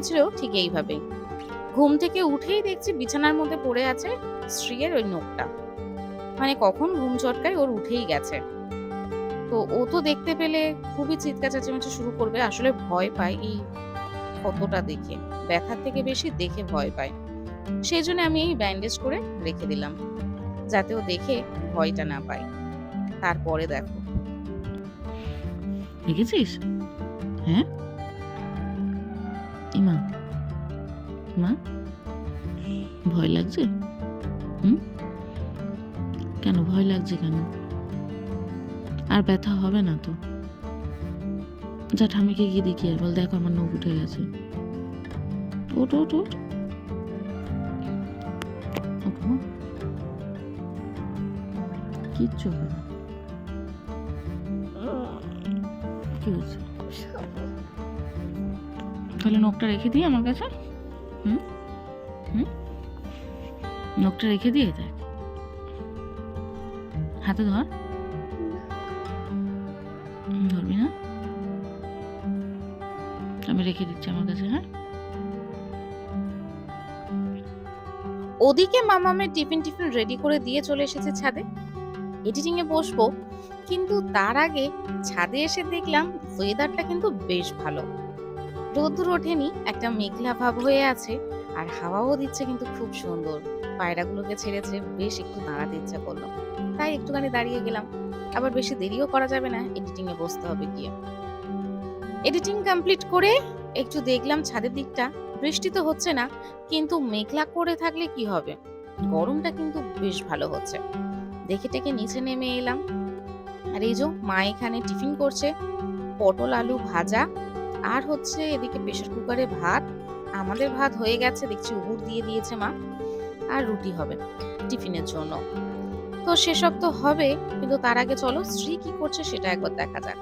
হয়েছিল ঠিক এইভাবে ঘুম থেকে উঠেই দেখছি বিছানার মধ্যে পড়ে আছে স্ত্রীর ওই নোকটা মানে কখন ঘুম চটকায় ওর উঠেই গেছে। তো ও তো দেখতে পেলে খুবই চিৎকার চেঁচামেচি শুরু করবে, আসলে ভয় পায় এই ক্ষতটা দেখে, ব্যথার থেকে বেশি দেখে ভয় পায়। সেই জন্য আমি এই ব্যান্ডেজ করে রেখে দিলাম, যাতে ও দেখে ভয়টা না পায়। তারপরে দেখো। দেখেছিস? হ্যাঁ? ইমা। মা? ভয় লাগছে? হুম? কেন? ভয় লাগছে কেন? আর ব্যথা হবে না তো? যা ঠামিকে গিয়ে দেখি আর বল, দেখো আমার নখ উঠে গেছে। ওট ওট ওট ওঠ। কিচ্ছু হবে না। কি হয়েছে? তাহলে নখটা রেখে দিই আমার কাছে? হুম? হুম? নখটা রেখে দিয়ে দেখ। হাতে ধর। ধরবি না? আমি রেখে দিচ্ছি আমার কাছে হ্যাঁ? ওদিকে মামামের টিফিন টিফিন রেডি করে দিয়ে চলে এসেছে ছাদে। এডিটিং এ বসবো। কিন্তু তার আগে ছাদে এসে দেখলাম ওয়েদারটা কিন্তু বেশ ভালো। রোদ্দুর ওঠেনি, একটা মেঘলা ভাব হয়ে আছে, আর হাওয়াও দিচ্ছে কিন্তু খুব সুন্দর। পায়রাগুলোকে ছেড়েছে, বেশ একটু দাঁড়াতে ইচ্ছা করল। তাই একটুখানি দাঁড়িয়ে গেলাম। আবার বেশি দেরিও করা যাবে না এডিটিং এ বসতে হবে গিয়ে। এডিটিং কমপ্লিট করে একটু দেখলাম ছাদের দিকটা। বৃষ্টি তো হচ্ছে না, কিন্তু মেঘলা করে থাকলে কি হবে? গরমটা কিন্তু বেশ ভালো হচ্ছে। দেখে টেকে নিচে নেমে এলাম। আর এই যে মা এখানে টিফিন করছে, পটল, আলু ভাজা আর হচ্ছে এদিকে প্রেশার কুকারে ভাত। আমাদের ভাত হয়ে গেছে, দেখছি উবুর দিয়ে দিয়েছে মা। আর রুটি হবে টিফিনের জন্য। তো সেসব তো হবে, কিন্তু তার আগে চলো, স্ত্রী কি করছে সেটা একবার দেখা যাক।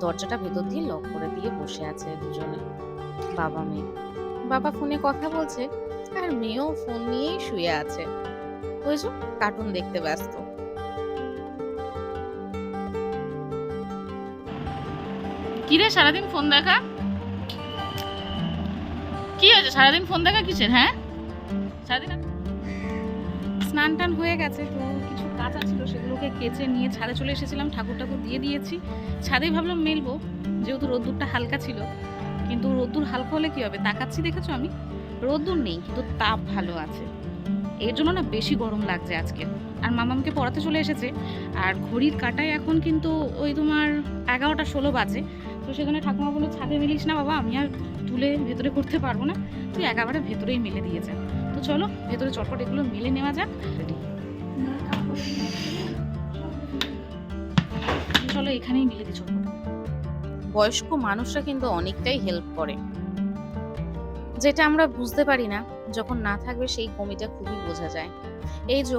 দরজাটা ভেতর দিয়ে লক করে দিয়ে বসে আছে দুজনে, বাবা মেয়ে। বাবা ফোনে কথা বলছে, আর মেয়েও ফোন নিয়েই শুয়ে আছে। বুঝছ কার্টুন দেখতে ব্যস্ত। কিরে, সারাদিন ফোন দেখা? কি হয়েছে? সারাদিন ফোন দেখা কিসের হ্যাঁ? সারাদিন স্নান টান হয়ে গেছে, তো কিছু কাঁচা ছিল সেগুলোকে কেচে নিয়ে ছাদে চলে এসেছিলাম ঠাকুর ঠাকুর দিয়ে দিয়েছি। ছাদেই ভাবলাম মেলবো, যেহেতু রোদ্দুরটা হালকা ছিল। কিন্তু রোদ্দুর হালকা হলে কি হবে? তাকাচ্ছি দেখেছ আমি? রোদ্দুর নেই, কিন্তু তাপ ভালো আছে। এর জন্য না বেশি গরম লাগছে আজকে। আর মামামকে পড়াতে চলে এসেছে। আর ঘড়ির কাটায় এখন কিন্তু ওই তোমার এগারোটা ষোলো বাজে। তো সেখানে ঠাকুমা বলল, ছাদে মিলিস না বাবা, আমি আর তুলে ভেতরে করতে পারব না। তুই একেবারে ভেতরেই মেলে দিয়েছে। তো চলো, ভেতরে চটপট এগুলো মেলে নেওয়া যাক। চলো, এখানেই মিলে চটপট। বয়স্ক মানুষরা কিন্তু অনেকটাই হেল্প করে। যেটা আমরা বুঝতে পারি না, যখন না থাকবে সেই কমিটা খুবই বোঝা যায়। এই যে,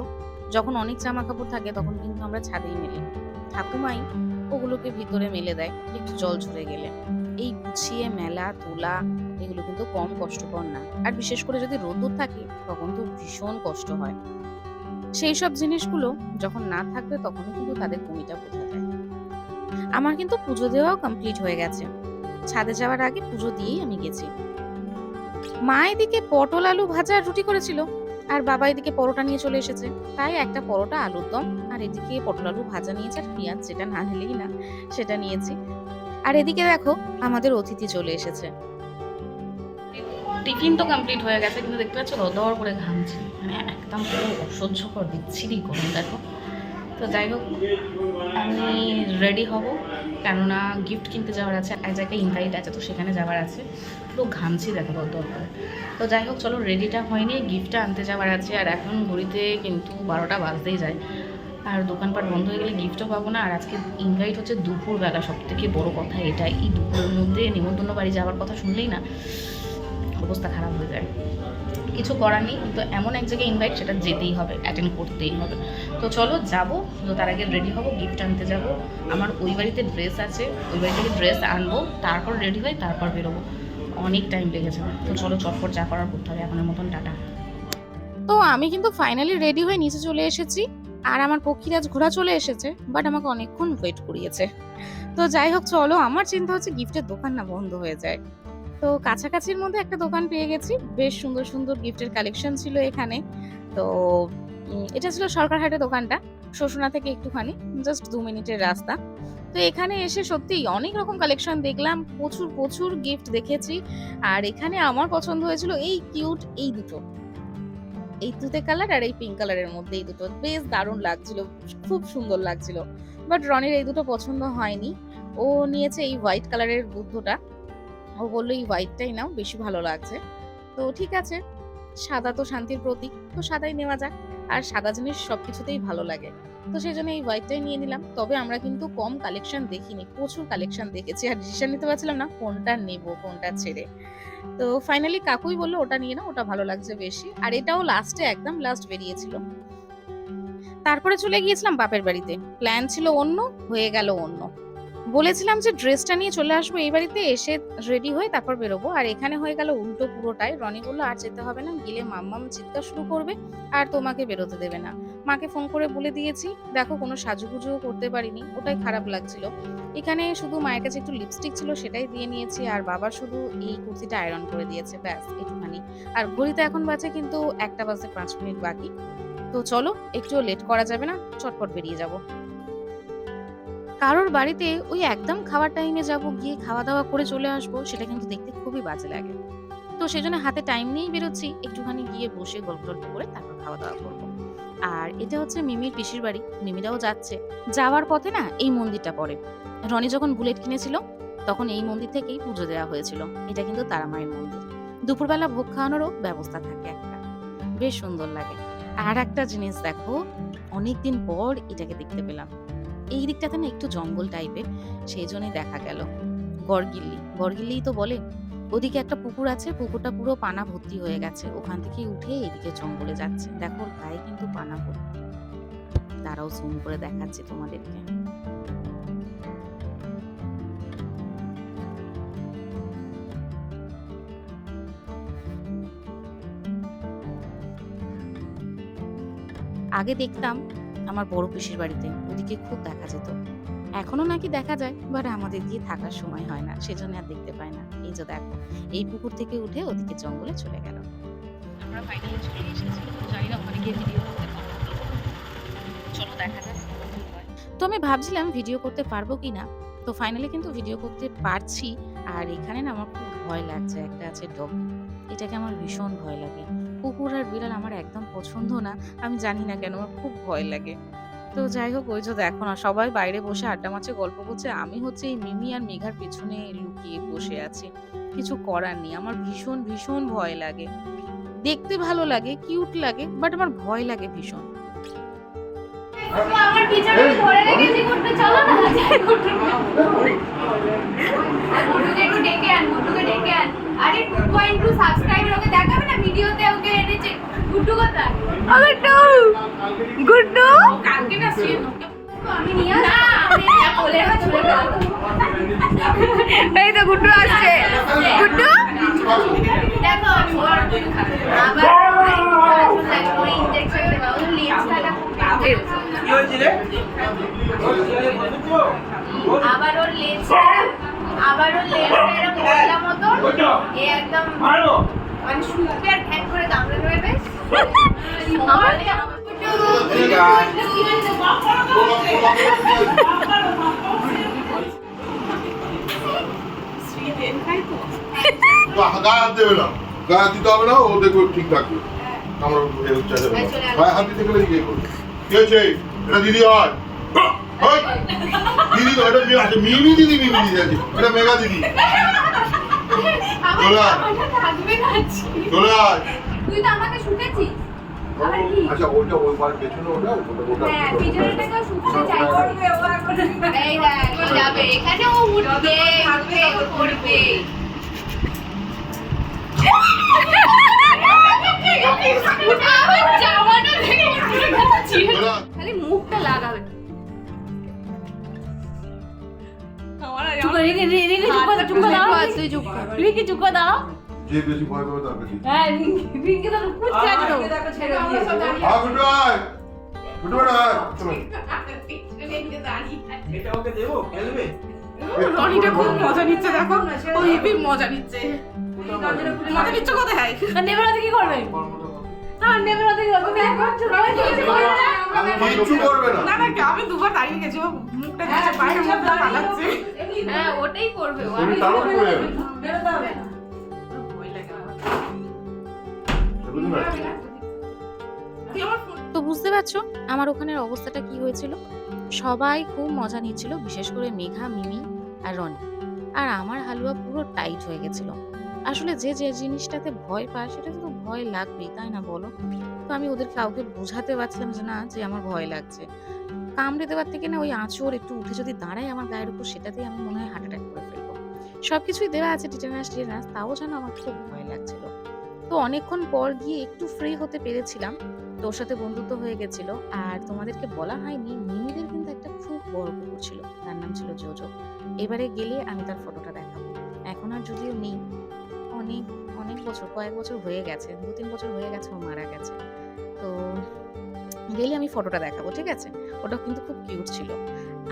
যখন অনেক জামা কাপড় থাকে, তখন কিন্তু আমরা ছাদেই মেলি। ঠাকুমাই ওগুলোকে ভিতরে মেলে দেয়, একটু জল ঝরে গেলে। এই গুছিয়ে মেলা, তোলা, এগুলো কিন্তু কম কষ্টকর না। আর বিশেষ করে যদি রোদ্দুর থাকে, তখন তো ভীষণ কষ্ট হয়। সেই সব জিনিসগুলো যখন না থাকবে, তখনই কিন্তু তাদের কমিটা বোঝা যায়। আমার কিন্তু পুজো দেওয়াও কমপ্লিট হয়ে গেছে। ছাদে যাওয়ার আগে পুজো দিয়েই আমি গেছি। মা এদিকে পটল, আলু ভাজা রুটি করেছিল। আর বাবা এদিকে পরোটা নিয়ে চলে এসেছে। তাই একটা পরোটা, আলুর দম, আর এদিকে পটল আলু ভাজা নিয়েছে, আর পেঁয়াজ যেটা না নিলেই না, সেটা নিয়েছি। আর এদিকে দেখো, আমাদের অতিথি চলে এসেছে। টিফিন তো কমপ্লিট হয়ে গেছে, কিন্তু দেখতে পাচ্ছ রদর করে ঘামছে। মানে একদম পুরো অসহ্যকর, বিচ্ছিরি গরম, দেখো। তো যাই হোক, আমি রেডি হব। কেননা গিফট কিনতে যাওয়ার আছে এক জায়গায় ইনভাইট আছে, তো সেখানে যাওয়ার আছে। পুরো ঘামছি দেখো রদর করে তো যাই হোক, চলো রেডিটা হয়নি গিফটটা আনতে যাওয়ার আছে, আর এখন ঘড়িতে কিন্তু বারোটা বাজতেই যায়। আর দোকানপাট বন্ধ হয়ে গেলে গিফটও পাবো না, আর আজকে ইনভাইট হচ্ছে দুপুরবেলা সব থেকে বড়ো কথা এটা এই দুপুরের মধ্যে নিমন্ত্রণ বাড়ি যাওয়ার কথা শুনলেই না অবস্থা খারাপ হয়ে যায়। কিছু করার নেই, কিন্তু এমন এক জায়গায় ইনভাইট সেটা যেতেই হবে অ্যাটেন্ড করতেই হবে। তো চলো যাব, তো তার আগে রেডি হব গিফট আনতে যাব। আমার ওই বাড়িতে ড্রেস আছে, ওই বাড়ি থেকে ড্রেস আনব, তারপর রেডি হয়ে তারপর বেরোবো। অনেক টাইম লেগেছে। তো চলো চটপট যা করার করতে হবে, এখনের মতন টাটা। তো আমি কিন্তু ফাইনালি রেডি হয়ে নিচে চলে এসেছি। আর আমার পক্ষীরাজ ঘোরা চলে এসেছে বাট আমাকে অনেকক্ষণ ওয়েট করিয়েছে। তো যাই হোক, চলো, আমার চিন্তা হচ্ছে গিফটের দোকান না বন্ধ হয়ে যায়। তো কাছাকাছির মধ্যে একটা দোকান পেয়ে গেছি, বেশ সুন্দর সুন্দর গিফটের কালেকশন ছিল এখানে। তো এটা ছিল সরকারহাটে দোকানটা, শোষণা থেকে একটুখানি জাস্ট দু মিনিটের রাস্তা। তো এখানে এসে সত্যিই অনেক রকম কালেকশন দেখলাম, প্রচুর প্রচুর গিফট দেখেছি। আর এখানে আমার পছন্দ হয়েছিল এই কিউট এই দুটো। এই তুতে কালার আর এই পিঙ্ক কালারের মধ্যে এই দুটো। বেশ দারুণ লাগছিল, খুব সুন্দর লাগছিল। বাট রনির এই দুটো পছন্দ হয়নি। ও নিয়েছে এই হোয়াইট কালারের বুদ্ধটা। ও বলল, এই হোয়াইটটাই নাও, বেশি ভালো লাগছে। তো ঠিক আছে, সাদা তো শান্তির প্রতীক। তো সাদাই নেওয়া যাক। আর সাদা জিনিস সবকিছুতেই ভালো লাগে। তো সেই জন্য এই হোয়াইটটাই নিয়ে নিলাম। তবে আমরা কিন্তু কম কালেকশন দেখিনি, প্রচুর কালেকশন দেখেছি। আর ডিসিশন নিতে পারছিলাম না কোনটা নেব, কোনটা ছেড়ে। তো ফাইনালি কাকুই বলল, ওটা নিয়ে না ওটা ভালো লাগছে বেশি। আর এটাও লাস্টে একদম লাস্ট বেরিয়েছিল। তারপরে চলে গিয়েছিলাম বাপের বাড়িতে। প্ল্যান ছিল অন্য, হয়ে গেল অন্য। বলেছিলাম যে ড্রেসটা নিয়ে চলে আসব এই বাড়িতে, এসে রেডি হয়ে তারপর বেরোবো। আর এখানে হয়ে গেল উল্টো পুরোটাই। রনি বলল, আর যেতে হবে না, গেলে মাম্মাম চিৎকার শুরু করবে, আর তোমাকে বেরোতে দেবে না। মাকে ফোন করে বলে দিয়েছি, দেখো, কোনো সাজুগুজুও করতে পারিনি। ওটাই খারাপ লাগছিল। এখানে শুধু মায়ের কাছে একটু লিপস্টিক ছিল, সেটাই দিয়ে নিয়েছি, আর বাবা শুধু এই কুর্তিটা আয়রন করে দিয়েছে, ব্যাস, একটুখানি। আর ঘড়িতে এখন বাজে কিন্তু একটা বাজে পাঁচ মিনিট বাকি। তো চলো, একটুও লেট করা যাবে না, চটপট বেরিয়ে যাব। কারোর বাড়িতে ওই একদম খাওয়ার টাইমে যাব, গিয়ে খাওয়া দাওয়া করে চলে আসব, সেটা কিন্তু দেখতে খুবই বাজে লাগে। তো সেজন্য হাতে টাইম নিয়েই বেরোচ্ছি, একটুখানি গিয়ে বসে গল্প করে তারপর খাওয়া দাওয়া করব। আর এটা হচ্ছে মিমির পিসির বাড়ি। মিমিরাও যাচ্ছে। যাওয়ার পথে না এই মন্দিরটা পড়ে। রনি যখন বুলেট কিনেছিল, তখন এই মন্দির থেকেই পুজো দেওয়া হয়েছিল। এটা কিন্তু তারামায়ের মন্দির। দুপুরবেলা ভোগ খাওয়ানোরও ব্যবস্থা থাকে একটা। বেশ সুন্দর লাগে। আর একটা জিনিস দেখো, অনেকদিন পর এটাকে দেখতে পেলাম। এই দিকটাতে না একটু জঙ্গল টাইপের সেই জন্যই দেখা গেল। গড়গিল্লি। গড়গিল্লিই তো বলে ওদিকে একটা পুকুর আছে, পুকুরটা পুরো পানা ভর্তি হয়ে গেছে। ওখান থেকে উঠে এদিকে জঙ্গলে যাচ্ছে। দেখো, গায়ে কিন্তু পানা ভর্তি। তারাও জুম করে দেখাচ্ছে তোমাদেরকে। আগে দেখতাম আমার বড় পিসির বাড়িতে, ওদিকে খুব দেখা যেত। এখনও নাকি দেখা যায় বাট আমাদের গিয়ে থাকার সময় হয় না সেজন্য আর দেখতে পাই না। এই যে দেখো এই পুকুর থেকে উঠে ওদিকে জঙ্গলে চলে গেল। আমরা ফাইনালি চলে এসেছি জানি না ওখানে গিয়ে ভিডিও করতে পারব চলো দেখা যাক তো আমি ভাবছিলাম ভিডিও করতে পারব কি না তো ফাইনালি কিন্তু ভিডিও করতে পারছি আর এখানে না আমার খুব ভয় লাগছে একটা আছে ডগ এটাকে আমার ভীষণ ভয় লাগে। কুকুর আর বিড়াল আমার একদম পছন্দ না আমি জানি না কেন আমার খুব ভয় লাগে। তো যাই হোক ওই যে দেখো না সবাই বাইরে বসে আড্ডা মাছে গল্প করছে আমি হচ্ছে এই মিমি আর মেঘার পিছনে লুকিয়ে বসে আছি কিছু করার নেই আমার ভীষণ ভীষণ ভয় লাগে দেখতে ভালো লাগে কিউট লাগে বাট আমার ভয় লাগে ভীষণ আমার পিছনে ধরে রেখেছি করতে চলো না গুড্ডুকে একটু ডেকে আন গুড্ডুকে ডেকে আন। আরে সাবস্ক্রাইবার ওকে দেখাবে না ভিডিওতে? ওকে এনেছে। গুড্ডু কোথায়? গুড্ডু। গুড্ডু কালকে না সে আমি নিয়ে আসব বলে না চলে এই তো গুড্ডু আসছে। গুড্ডু? দেখো আবার ইনজেকশন দেওয়া ওর কি হয়েছিল আবার ওর লেন্সটা আবার লেন্সটা এরকম মোটা মতো এ একদম মারো মানে শুকে আর ঠ্যাক করে কামড়ে দেবে গায়ে হাত দেবে না গায়ে হাত দিতে হবে না ও দেখবে ঠিক থাকবে আমরা হাত দিতে গেলে ইয়ে করবে কি হয়েছে এটা দিদি হয় হয়? দিদি তো এটা আছে। মিমি দিদি মিমি দিদি আছে। মেগা দিদি। তুই তো আমাকে আচ্ছা ওই পেছনে ওটা? ওটা হ্যাঁ চাই। এই দেখ যাবে। এখানে ও উঠবে করবে। খালি মুখটা লাগাবে। করে রিঙ্কি রিঙ্কি চুপ করে। দাও। যে বেশি ভয় পাবে তার বেশি। হ্যাঁ রিঙ্কি রিঙ্কি তো পুচকে আছে তো আয় গুড্ডু আয় গুড্ডু আয় চলো। এটা ওকে দেবো? খেলবে? রনিটা খুব মজা নিচ্ছে দেখো। ও হেভি মজা নিচ্ছে। মজা নিচ্ছে কোথায়? নেভারাতে কি করবে? হ্যাঁ নেভারাতে কি করবে? ছোটবেলায় খেলেছি আছে? কিচ্ছু করবে না। না না আমি দুবার দাঁড়িয়ে গেছি ও মুখটা দিচ্ছে বাইরের মধ্যে পালাচ্ছে হ্যাঁ ওটাই করবে ও তুমি আমি তারও করে যাবে। ভয় লাগে আমার। বুঝলি না তুই আমার ফোন তো বুঝতে পারছ আমার ওখানের অবস্থাটা কি হয়েছিল? সবাই খুব মজা নিচ্ছিল বিশেষ করে মেঘা মিমি আর রনি। আর আমার হালুয়া পুরো টাইট হয়ে গেছিল। আসলে যে যে জিনিসটাতে ভয় পায় সেটাতে তো ভয় লাগবেই তাই না বলো? তো আমি ওদের কাউকে বোঝাতে পারছিলাম যে না, যে আমার ভয় লাগছে। কামড়ে দেওয়ার থেকে না ওই আঁচড় একটু উঠে যদি দাঁড়ায় আমার গায়ের উপর, সেটাতেই আমি মনে হয় হার্ট অ্যাটাক করে ফেলব। সবকিছুই দেওয়া আছে টিটেনাস টিটেনাস, তাও যেন আমার খুব ভয় লাগছিল। তো অনেকক্ষণ পর গিয়ে একটু ফ্রি হতে পেরেছিলাম। তোর সাথে বন্ধুত্ব হয়ে গেছিল। আর তোমাদেরকে বলা হয়নি, মিমিদের কিন্তু একটা খুব বড় কুকুর ছিল। তার নাম ছিল জোজো। এবারে গেলে আমি তার ফটোটা দেখাবো। এখন আর যদিও নেই, অনেক অনেক বছর কয়েক বছর হয়ে গেছে দু তিন বছর হয়ে গেছে ও মারা গেছে। তো গেলে আমি ফটোটা দেখাবো ঠিক আছে? ওটা কিন্তু খুব কিউট ছিল।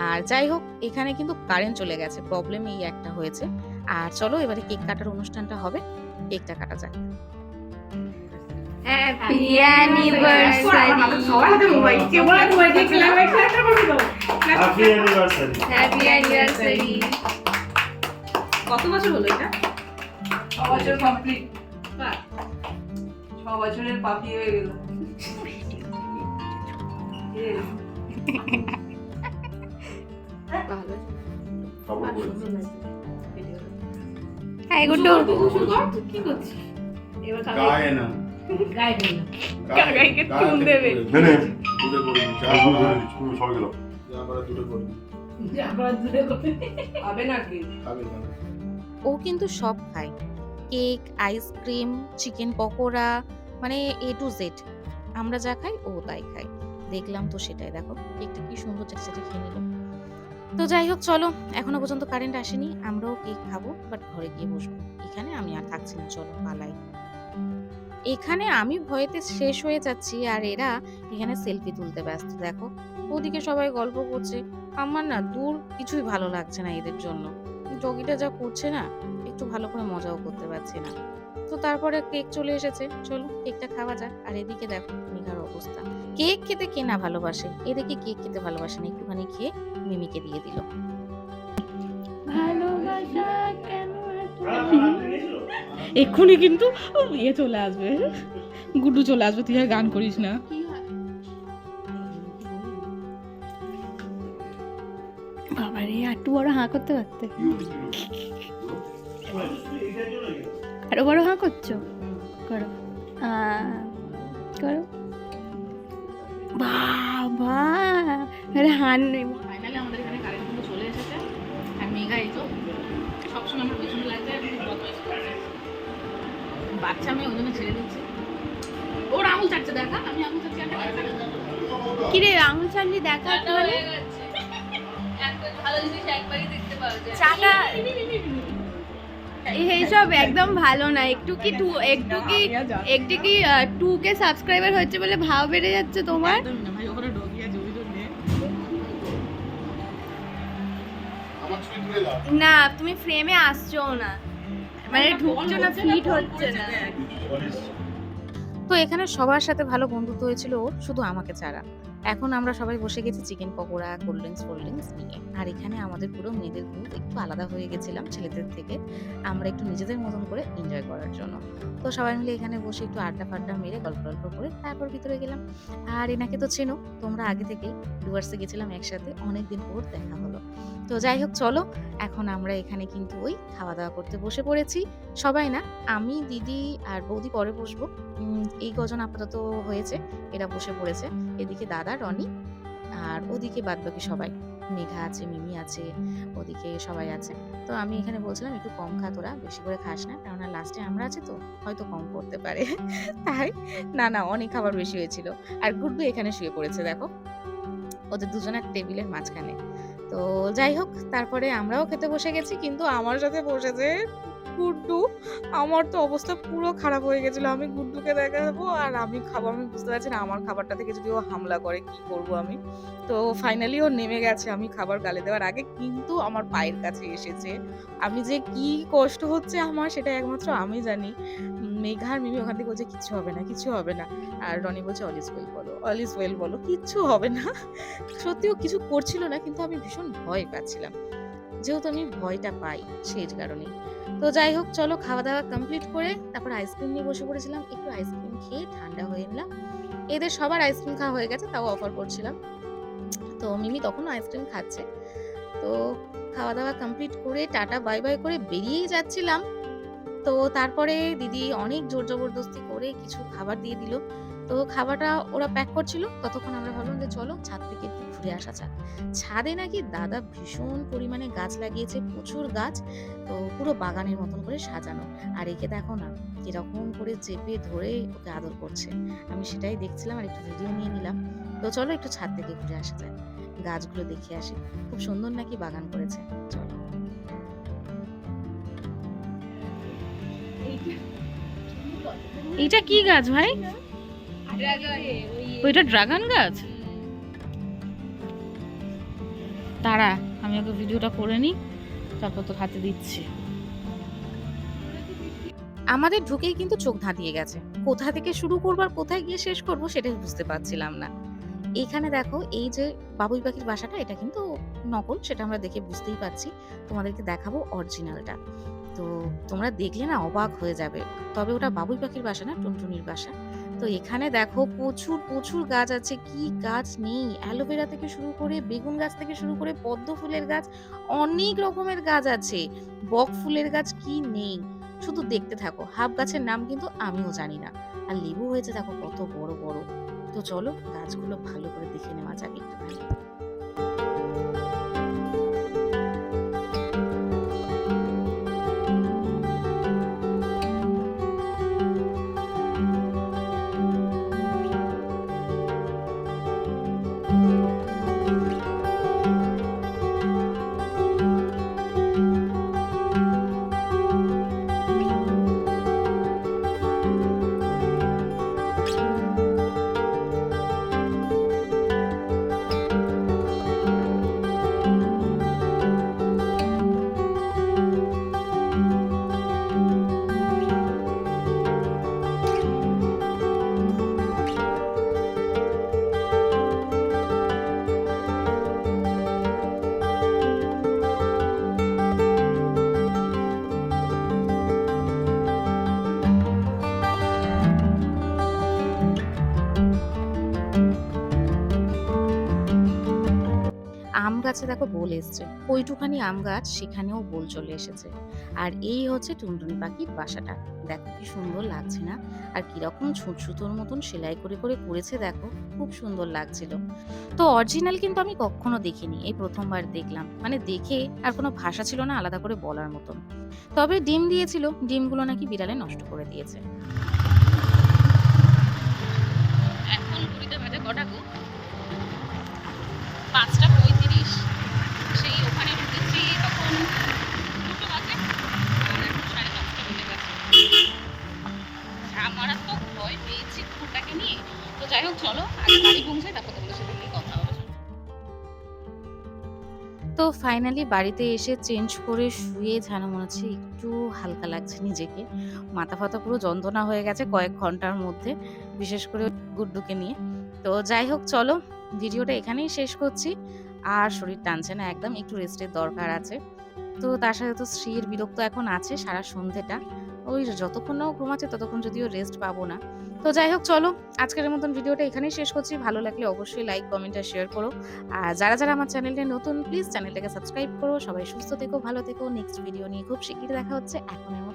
আর যাই হোক এখানে কিন্তু কারেন্ট চলে গেছে প্রবলেম এই একটা হয়েছে। আর চলো এবারে কেক কাটার অনুষ্ঠানটা হবে কেকটা কাটা যাক। হ্যাপি অ্যানিভার্সারি হ্যাপি অ্যানিভার্সারি কত বছর হলো এটা? বছর কমপ্লিট ছ বছরের পাপি হয়ে গেল। হাই গুড্ডু। কি করছিস? এবার গায়ে না। গায়ে দিল কাকাইকে চুন দেবে। নে দুটো করে দিচ্ছি আর দুটো করে দিচ্ছি তুমি সবাই গেলো। আমরা দুটো করে দিচ্ছি আবার দূরে করে হবে নাকি? খাবে খাবে। ও কিন্তু সব খায়। কেক, আইসক্রিম, চিকেন পকোড়া মানে এ টু জেড আমরা যা খাই, ও তাই খাই দেখলাম তো সেটাই। দেখো, কেকটা কি সুন্দর চেটে খেয়ে নিল। তো যাই হোক, চলো, এখনও পর্যন্ত কারেন্ট আসেনি। আমরাও কেক খাব বাট ঘরে গিয়ে বসবো। এখানে আমি আর থাকছি না, চলো, পালাই। এখানে আমি ভয়েতে শেষ হয়ে যাচ্ছি, আর এরা এখানে সেলফি তুলতে ব্যস্ত। দেখো, ওদিকে সবাই গল্প করছে। আমার না দূর কিছুই ভালো লাগছে না এদের জন্য। ডগিটা যা করছে না একটু ভালো করে মজাও করতে পারছি না। তো তারপরে কেক চলে এসেছে। চলো কেকটা খাওয়া যাক। আর এদিকে দেখো মেঘার অবস্থা। কেক খেতে কে না ভালোবাসে? এদিকে কেক খেতে ভালোবাসে না। একটুখানি খেয়ে মিমিকে দিয়ে দিল। ভালোবাসা এক্ষুনি কিন্তু ইয়ে চলে আসবে। গুড্ডু চলে আসবে তুই আর গান করিস না। বাবা রে একটু বড় হাঁ করতে পারতে? আরও বড় হাঁ করছ করো করো বাবা আরে হান ফাইনালি আমাদের এখানে কারেন্ট কিন্তু চলে এসেছে আর মেঘা এই তো সবসময় আমার পেছনে লাগছে। বাচ্চা মেয়ে ওই জন্য ছেড়ে দিচ্ছে ওর আঙুল চাটছে দেখা আমি আঙুল চাটছি আর দেখা আঙুল মানে ভালো জিনিস একবারই দেখতে পাওয়া যায় চাটা এইসব একদম ভালো না। একটু কি টু একটু কি একটু কি টু কে সাবস্ক্রাইবার হচ্ছে বলে ভাও বেড়ে যাচ্ছে তোমার? না তুমি ফ্রেমে আসছো না। মানে ঢুকছো না ফিট হচ্ছে না। তো এখানে সবার সাথে ভালো বন্ধুত্ব হয়েছিল ওর শুধু আমাকে ছাড়া। এখন আমরা সবাই বসে গেছি chicken pakora, cold drinks cold drinks নিয়ে। আর এখানে আমাদের পুরো মেয়েদের গ্রুপ একটু আলাদা হয়ে গেছিলাম ছেলেদের থেকে। আমরা একটু নিজেদের মতন করে এনজয় করার জন্য। তো সবাই মিলে এখানে বসে একটু আড্ডা ফাড্ডা মেরে গল্প গল্প করে তারপর ভিতরে গেলাম। আর এনাকে তো চেনো, তোমরা আগে থেকেই ডুয়ার্সে গেছিলাম একসাথে, অনেকদিন পর দেখা হলো। তো যাই হোক, চলো। এখন আমরা এখানে কিন্তু ওই খাওয়া দাওয়া করতে বসে পড়েছি। সবাই না, আমি, দিদি আর বৌদি পরে বসবো। এই কজন আপাতত হয়েছে, এরা বসে পড়েছে। এদিকে দাদা, রনি আর ওদিকে বাদবাকি সবাই। মেঘা আছে, মিমি আছে, ওদিকে সবাই আছে। তো আমি এখানে বলছিলাম, একটু কম খা তোরা, বেশি করে খাস না। কেননা লাস্টে আমরা আছি তো, হয়তো কম করতে পারে। তাই, না না, অনেক খাবার বেশি হয়েছিল। আর গুড্ডু এখানে শুয়ে পড়েছে, দেখো। ওদের দুজনের টেবিলের মাঝখানে। তো যাই হোক তারপরে আমরাও খেতে বসে গেছি কিন্তু আমার সাথে বসেছে গুড্ডু আমার তো অবস্থা পুরো খারাপ হয়ে গেছিল। আমি গুড্ডুকে দেখাবো আর আমি খাব। আমি বুঝতে পারছি না আমার খাবারটা থেকে যদি ও হামলা করে কি করব আমি? তো ফাইনালি ও নেমে গেছে আমি খাবার গালে দেওয়ার আগে কিন্তু আমার পায়ের কাছে এসেছে। আমি যে কি কষ্ট হচ্ছে আমার সেটা একমাত্র আমি জানি। উম, মেঘা আর মিমি ওখান থেকে বলছে কিচ্ছু হবে না কিছু হবে না। আর রনি বলছে অল ইজ ওয়েল বলো অল ইজ ওয়েল বলো কিচ্ছু হবে না। সত্যিও কিছু করছিল না কিন্তু আমি ভীষণ ভয় পাচ্ছিলাম। যেহেতু আমি ভয়টা পাই সেই কারণেই। তো যাই হোক চলো খাওয়া দাওয়া কমপ্লিট করে তারপর আইসক্রিম নিয়ে বসে পড়েছিলাম। একটু আইসক্রিম খেয়ে ঠান্ডা হয়ে নিলাম এদের সবার আইসক্রিম খাওয়া হয়ে গেছে, তাও অফার করছিলাম। তো মিমি তখনও আইসক্রিম খাচ্ছে। তো খাওয়া দাওয়া কমপ্লিট করে টাটা বাই বাই করে বেরিয়েই যাচ্ছিলাম। তো তারপরে দিদি অনেক জোর জবরদস্তি করে কিছু খাবার দিয়ে দিল। তো খাবারটা ওরা প্যাক করছিল। ততক্ষণ আমরা ভাবলাম যে চলো ছাদ থেকে একটু ঘুরে আসা যাক। ছাদে নাকি দাদা ভীষণ পরিমাণে গাছ লাগিয়েছে, প্রচুর গাছ। তো পুরো বাগানের মতন করে সাজানো। আর একে দেখো না, কীরকম করে চেপে ধরে ওকে আদর করছে। আমি সেটাই দেখছিলাম আর একটু ভিডিও নিয়ে নিলাম। তো চলো একটু ছাদ থেকে ঘুরে আসা যায় গাছগুলো দেখে আসি। খুব সুন্দর নাকি বাগান করেছে। চলো। এইটা কি গাছ ভাই? ওইটা ড্রাগন গাছ? তারা আমি ওকে ভিডিওটা করে নিই, তারপর তোর হাতে দিচ্ছি। আমাদের ঢুকেই কিন্তু চোখ ধাঁধিয়ে গেছে। কোথা থেকে শুরু করব আর কোথায় গিয়ে শেষ করব সেটাই বুঝতে পারছিলাম না। এখানে দেখো, এই যে বাবুই পাখির বাসাটা, এটা কিন্তু নকল, সেটা আমরা দেখে বুঝতেই পারছি। তোমাদেরকে দেখাবো অরিজিনালটা। তো তোমরা দেখলে না অবাক হয়ে যাবে। তবে ওটা বাবুই পাখির বাসা না, টুনটুনির বাসা। তো এখানে দেখো প্রচুর প্রচুর গাছ আছে। কি গাছ নেই? অ্যালোভেরা থেকে শুরু করে বেগুন গাছ থেকে শুরু করে পদ্ম ফুলের গাছ অনেক রকমের গাছ আছে। বক ফুলের গাছ কি নেই? শুধু দেখতে থাকো। হাফ গাছের নাম কিন্তু আমিও জানি না। আর লেবু হয়েছে দেখো কত বড় বড়। তো চলো গাছগুলো ভালো করে দেখে নেওয়া যাক একটুখানি। গাছে দেখো বোল এসছে। ওইটুখানি আম গাছ সেখানেও বোল চলে এসেছে। আর এই হচ্ছে টুনটুনি পাখির বাসাটা। দেখো কি সুন্দর লাগছে না? আর কীরকম ছুট সুতোর মতন সেলাই করে করে করেছে দেখো, খুব সুন্দর লাগছিল। তো অরিজিনাল কিন্তু আমি কখনো দেখিনি, এই প্রথমবার দেখলাম। মানে দেখে আর কোনো ভাষা ছিল না আলাদা করে বলার মতন। তবে ডিম দিয়েছিল, ডিমগুলো নাকি বিড়ালে নষ্ট করে দিয়েছে। এখন ঘুরিতে বাজে কটা গো? পাঁচটা তো ফাইনালি বাড়িতে এসে চেঞ্জ করে শুয়ে যেন মনে হচ্ছে একটু হালকা লাগছে নিজেকে। মাথা ফাতা পুরো যন্ত্রণা হয়ে গেছে কয়েক ঘণ্টার মধ্যে, বিশেষ করে গুড্ডুকে নিয়ে। তো যাই হোক, চলো ভিডিওটা এখানেই শেষ করছি। আর শরীর টানছে না একদম, একটু রেস্টের দরকার আছে। তো তার সাথে তো স্ত্রীর বিরক্ত এখন আছে সারা সন্ধেটা ওই যতক্ষণ না ঘুমাচ্ছে ততক্ষণ যদিও রেস্ট পাবো না। তো যাই হোক, চলো, আজকের মতন ভিডিওটা এখানেই শেষ করছি। ভালো লাগলে অবশ্যই লাইক কমেন্ট আর শেয়ার করো। আর যারা যারা আমার চ্যানেলটা নতুন প্লিজ চ্যানেলটাকে সাবস্ক্রাইব করো। সবাই সুস্থ থেকো, ভালো থেকো। নেক্সট ভিডিও নিয়ে খুব শিগগির দেখা হচ্ছে। এখনের মতো